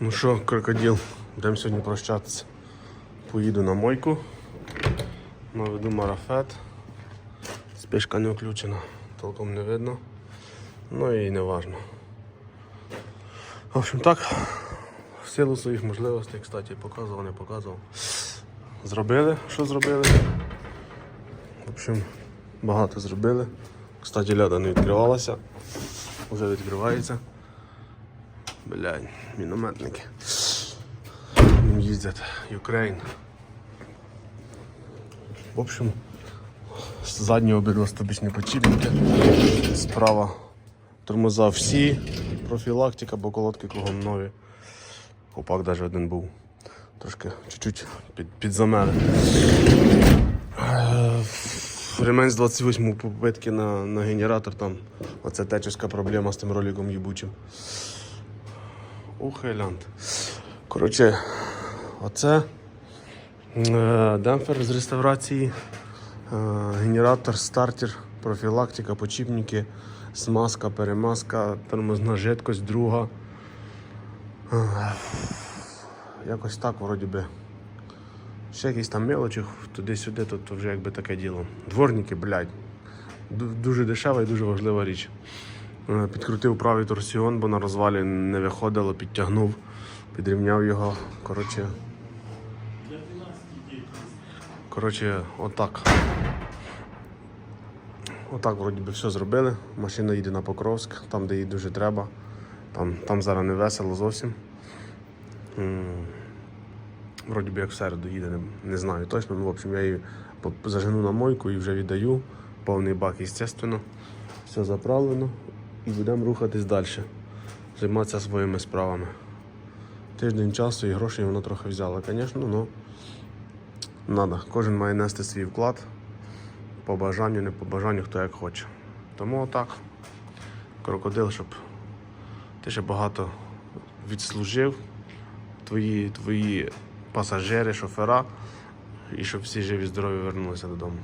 Ну що, крокодил, будемо сьогодні прощатися. Поїду на мойку. Наведу марафет. Спишка не включена, толком не видно. Ну і не важно. В общем так, в силу своїх можливостей, кстати, показував, не показував. Зробили, що зробили. В общем, багато зробили. Кстати, ляда не відкривалася. Вже відкривається. Блядь, мінометники. Їздять Україн. В общем, з заднього обидва стопічні почіпники. Справа тормоза всі, профілактика, бо колодки кругом нові. Хопак навіть один був. Трошки чуть-чуть під, підзамели. Е, Ремень з 28 попитки на, на генератор там. Оце течівська проблема з тим роликом їбучим. Ух, Елянт. Коротше, оце е, демпфер з реставрації, е, генератор, стартер, профілактика, почіпники, смазка, перемазка, тормозна жидкость, друга. Е, якось так, вроді би. Ще якісь там мелочі туди-сюди, то, то вже якби таке діло. Дворники, блядь. Дуже дешева і дуже важлива річ. Е, Підкрутив правий торсіон, бо на розвалі не виходило, підтягнув, підрівняв його. Коротше. Коротше, отак. Отак вроді би все зробили. Машина їде на Покровськ, там, де їй дуже треба. Там, там зараз не весело зовсім. Вроді би як в середу їде, не, не знаю точно. Ну, в общем, я її зажену на мойку і вже віддаю. Повний бак, звісно. Все заправлено і будемо рухатись далі. Займатися своїми справами. Тиждень часу і грошей вона трохи взяла, звісно, але треба. Кожен має нести свій вклад. По бажанню, не по бажанню, хто як хоче. Тому отак. Крокодил, щоб ти ще багато відслужив, твої, твої пасажири, шофера, і щоб всі живі здорові вернулися додому.